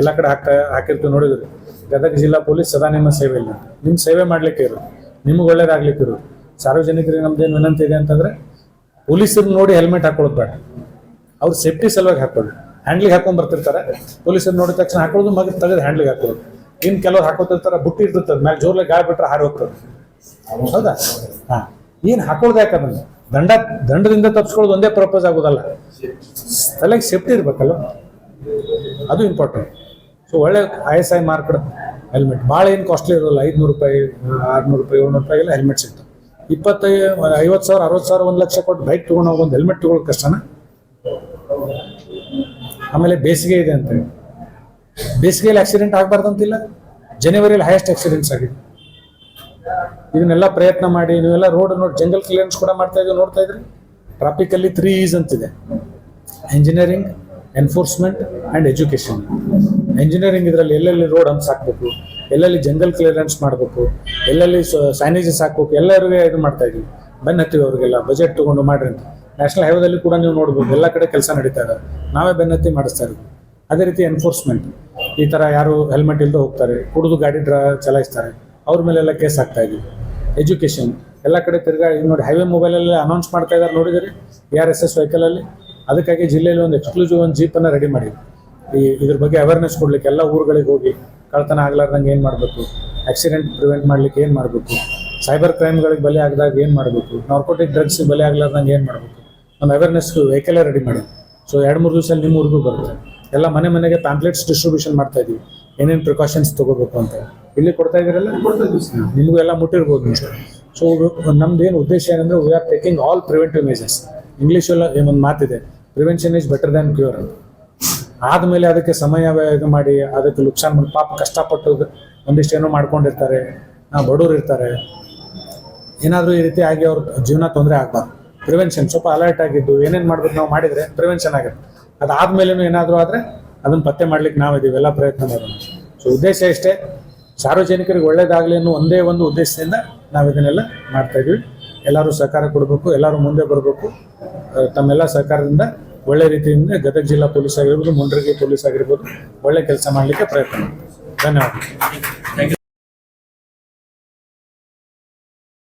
ಎಲ್ಲ ಕಡೆ ಹಾಕ್ತಾ ಹಾಕಿರ್ತೀವಿ ನೋಡಿದ್ರಿ. ಗದಗ ಜಿಲ್ಲಾ ಪೊಲೀಸ್ ಸದಾ ನಿಮ್ಮ ಸೇವೆಯಲ್ಲಿ ನಿಮ್ಮ ಸೇವೆ ಮಾಡ್ಲಿಕ್ಕೆ ಇರು. ನಿಮ್ಗೆ ಒಳ್ಳೇದಾಗ್ಲಿಕ್ಕೆ ಇರು. ಸಾರ್ವಜನಿಕರಿಗೆ ನಮ್ದೇನು ವಿನಂತಿ ಇದೆ ಅಂತಂದ್ರೆ, ಪೊಲೀಸರು ನೋಡಿ ಹೆಲ್ಮೆಟ್ ಹಾಕೊಳ್ಳೋದು ಬೇಡ. ಅವ್ರು ಸೇಫ್ಟಿ ಸಲುವಾಗಿ ಹಾಕೊಳ್ಳಿ ಹ್ಯಾಂಡ್ಲಿಗೆ ಹಾಕೊಂಡ್ ಬರ್ತಿರ್ತಾರೆ. ಪೊಲೀಸರು ನೋಡಿದ ತಕ್ಷಣ ಹಾಕೊಳ್ಳೋದು ಮಗ ತೆಗೆದು ಹ್ಯಾಂಡ್ಲಿಗೆ ಹಾಕೊಳ್ಳೋದು. ಇನ್ನು ಕೆಲವ್ರು ಹಾಕೋತಿರ್ತಾರೆ, ಬುಟ್ಟಿ ಇರ್ತಿರ್ತದೆ ಮ್ಯಾಲೆ ಜೋರ್ಲೆ ಗಾಳಿ ಬಿಟ್ರೆ ಹಾರಿ ಹೋಗ್ತದೆ. ಹೌದಾ? ಹಾ. ಏನು ಹಾಕೊಳ್ಳೋದು ಯಾಕಂದ್ರೆ ದಂಡ, ದಂಡದಿಂದ ತಪ್ಪಿಸ್ಕೊಳ್ಳೋದು ಒಂದೇ ಪರ್ಪಸ್ ಆಗೋದಲ್ಲ. ತಲೆಗೆ ಸೇಫ್ಟಿ ಇರ್ಬೇಕಲ್ಲ ಅದು ಇಂಪಾರ್ಟೆಂಟ್ ಸೊ ಒಳ್ಳೆ I S I marked helmet ಭಾಳ ಏನು ಕಾಸ್ಟ್ಲಿ ಇರೋಲ್ಲ. ಐದುನೂರು ರೂಪಾಯಿ, ಆರುನೂರು ರೂಪಾಯಿ, ಏಳ್ನೂರು ರೂಪಾಯಿ ಎಲ್ಲ ಹೆಲ್ಮೆಟ್ ಸಿಗ್ತವೆ. ಇಪ್ಪತ್ತೈದು ಐವತ್ತು ಸಾವಿರ, ಅರವತ್ತು ಸಾವಿರ, ಒಂದು ಲಕ್ಷ ಕೊಟ್ಟು ಬೈಕ್ ತೊಗೊಂಡು ಹೋಗಿ ಒಂದು ಹೆಲ್ಮೆಟ್ ತೊಗೊಳಕ್ಕೆ ಕಷ್ಟನ? ಆಮೇಲೆ ಬೇಸಿಗೆ ಇದೆ ಅಂತ ಬೇಸಿಗೆಯಲ್ಲಿ ಆಕ್ಸಿಡೆಂಟ್ ಆಗಬಾರ್ದಂತಿಲ್ಲ. ಜನವರಿಯಲ್ಲಿ ಹೈಯೆಸ್ಟ್ ಆಕ್ಸಿಡೆಂಟ್ಸ್ ಆಗಿದೆ ಇದನ್ನೆಲ್ಲ ಪ್ರಯತ್ನ ಮಾಡಿ, ನೀವೆಲ್ಲ ರೋಡ್ ನೋಡಿ ಜಂಗಲ್ ಕ್ಲಿಯರೆನ್ಸ್ ಕೂಡ ಮಾಡ್ತಾ ಇದ್ದೀವಿ ನೋಡ್ತಾ ಇದ್ರಿ. ಟ್ರಾಫಿಕಲ್ಲಿ ತ್ರೀ ಈಸ್ ಅಂತಿದೆ. Engineering enforcement and education engineering ಇದರಲ್ಲಿ ಎಲ್ಲೆಲ್ಲಿ ರೋಡ್ ಹಂಪ್ಸ್ ಹಾಕಬೇಕು, ಎಲ್ಲೆಲ್ಲಿ ಜಂಗಲ್ ಕ್ಲಿಯರೆನ್ಸ್ ಮಾಡಬೇಕು, ಎಲ್ಲೆಲ್ಲಿ ಸೈನೇಜಸ್ ಹಾಕ್ಬೇಕು ಎಲ್ಲರಿಗೂ ಇದು ಮಾಡ್ತಾ ಇದ್ವಿ. ಹತ್ತಿವಿ ಅವರಿಗೆಲ್ಲ ಬಜೆಟ್ ತೊಗೊಂಡು ಮಾಡ್ರಿ ಅಂತ. ನ್ಯಾಷನಲ್ ಹೈವೇದಲ್ಲಿ ಕೂಡ ನೀವು ನೋಡ್ಬೋದು, ಎಲ್ಲ ಕಡೆ ಕೆಲಸ ನಡೀತಾ ಇದೆ. ನಾವೇ ಬೆನ್ನತ್ತಿ ಮಾಡಿಸ್ತಾ ಇದ್ದೀವಿ ಅದೇ ರೀತಿ ಎನ್ಫೋರ್ಸ್ಮೆಂಟ್ ಈ ಥರ ಯಾರು ಹೆಲ್ಮೆಟ್ ಇಲ್ಲದೆ ಹೋಗ್ತಾರೆ, ಕುಡಿದು ಗಾಡಿ ಡ್ರಾ ಚಲಾಯಿಸ್ತಾರೆ, ಅವ್ರ ಮೇಲೆಲ್ಲ ಕೇಸ್ ಹಾಕ್ತಾ ಇದೀವಿ ಎಜುಕೇಷನ್ ಎಲ್ಲ ಕಡೆ ತಿರ್ಗಾ ನೋಡಿ ಹೈವೇ ಮೊಬೈಲಲ್ಲಿ ಅನೌನ್ಸ್ ಮಾಡ್ತಾ ಇದ್ದಾರೆ ನೋಡಿದರೆ ಎ ಆರ್ ಎಸ್ ಎಸ್ ವೆಹಿಕಲಲ್ಲಿ ಅದಕ್ಕಾಗಿ ಜಿಲ್ಲೆಯಲ್ಲಿ ಒಂದು ಎಕ್ಸ್ಕ್ಲೂಸಿವ್ ಒಂದು ಜೀಪನ್ನು ರೆಡಿ ಮಾಡಿದ್ವಿ. ಈ ಇದ್ರ ಬಗ್ಗೆ ಅವೇರ್ನೆಸ್ ಕೊಡ್ಲಿಕ್ಕೆ ಎಲ್ಲ ಊರುಗಳಿಗೆ ಹೋಗಿ ಕಳ್ತನ ಆಗ್ಲಾರ್ದಂಗೆ ಏನು ಮಾಡಬೇಕು? ಆಕ್ಸಿಡೆಂಟ್ ಪ್ರಿವೆಂಟ್ ಮಾಡ್ಲಿಕ್ಕೆ ಏನು ಮಾಡಬೇಕು? ಸೈಬರ್ ಕ್ರೈಮ್ಗಳಿಗೆ ಬಲಿ ಆಗದಾಗ ಏನು ಮಾಡಬೇಕು? ನಾರ್ಕೋಟಿಕ್ ಡ್ರಗ್ಸ್ ಬಲಿ ಆಗ್ಲಾರ್ದಂಗೆ ಏನು ಮಾಡಬೇಕು? ಒಂದು ಅವೇರ್ನೆಸ್ ವೆಹಿಕಲೇ ರೆಡಿ ಮಾಡಿ ಸೊ ಎರಡು ಮೂರು ದಿವಸ ನಿಮ್ಮ ಊರಿಗೂ ಬರುತ್ತೆ. ಎಲ್ಲ ಮನೆ ಮನೆಗೆ ಪ್ಯಾಂಪ್ಲೆಟ್ಸ್ ಡಿಸ್ಟ್ರಿಬ್ಯೂಷನ್ ಮಾಡ್ತಾ ಇದೀವಿ. ಏನೇನು ಪ್ರಿಕಾಷನ್ಸ್ ತಗೋಬೇಕು ಅಂತ. ಇಲ್ಲಿ ಕೊಡ್ತಾ ಇದ್ದೀರಲ್ಲ ನಿಮಗೂ ಎಲ್ಲ ಮುಟ್ಟಿರ್ಬೋದು ಸೊ ನಮ್ದು ಏನು ಉದ್ದೇಶ ಏನಂದ್ರೆ we are taking all preventive measures ಇಂಗ್ಲೀಷಲ್ಲಿ ಒಂದು ಮಾತಿದೆ prevention is better than cure ಅಂತ ಆದಮೇಲೆ ಅದಕ್ಕೆ ಸಮಯ ವ್ಯಯ ಮಾಡಿ, ಅದಕ್ಕೆ ನುಕ್ಸಾನ್ ಮಾಡಿ, ಪಾಪ ಕಷ್ಟಪಟ್ಟು ಒಂದಿಷ್ಟು ಏನೋ ಮಾಡ್ಕೊಂಡಿರ್ತಾರೆ ನಾ ಬಡವ್ರು ಇರ್ತಾರೆ. ಏನಾದರೂ ಈ ರೀತಿ ಆಗಿ ಅವ್ರ ಜೀವನ ತೊಂದರೆ ಆಗಬಾರ್ದು. ಪ್ರಿವೆನ್ಷನ್ ಸ್ವಲ್ಪ ಅಲರ್ಟ್ ಆಗಿದ್ದು ಏನೇನು ಮಾಡ್ಬೇಕು ನಾವು ಮಾಡಿದರೆ ಪ್ರಿವೆನ್ಷನ್ ಆಗುತ್ತೆ. ಅದಾದ್ಮೇಲೇನು ಏನಾದರೂ ಆದರೆ ಅದನ್ನು ಪತ್ತೆ ಮಾಡ್ಲಿಕ್ಕೆ ನಾವಿದ್ದೀವಿ ಎಲ್ಲ ಪ್ರಯತ್ನ ಮಾಡೋಣ. ಸೊ ಉದ್ದೇಶ ಇಷ್ಟೇ. ಸಾರ್ವಜನಿಕರಿಗೆ ಒಳ್ಳೇದಾಗಲಿ ಅನ್ನೋ ಒಂದೇ ಒಂದು ಉದ್ದೇಶದಿಂದ ನಾವು ಇದನ್ನೆಲ್ಲ ಮಾಡ್ತಾ ಇದೀವಿ. ಎಲ್ಲರೂ ಸಹಕಾರ ಕೊಡಬೇಕು, ಎಲ್ಲರೂ ಮುಂದೆ ಬರಬೇಕು. ತಮ್ಮೆಲ್ಲ ಸಹಕಾರದಿಂದ ಒಳ್ಳೆ ರೀತಿಯಿಂದ ಗದಗ ಜಿಲ್ಲಾ ಪೊಲೀಸ್ ಆಗಿರ್ಬೋದು, ಮುಂಡ್ರಿಗೆ ಪೊಲೀಸ್ ಆಗಿರ್ಬೋದು, ಒಳ್ಳೆ ಕೆಲಸ ಮಾಡಲಿಕ್ಕೆ ಪ್ರಯತ್ನ ಧನ್ಯವಾದ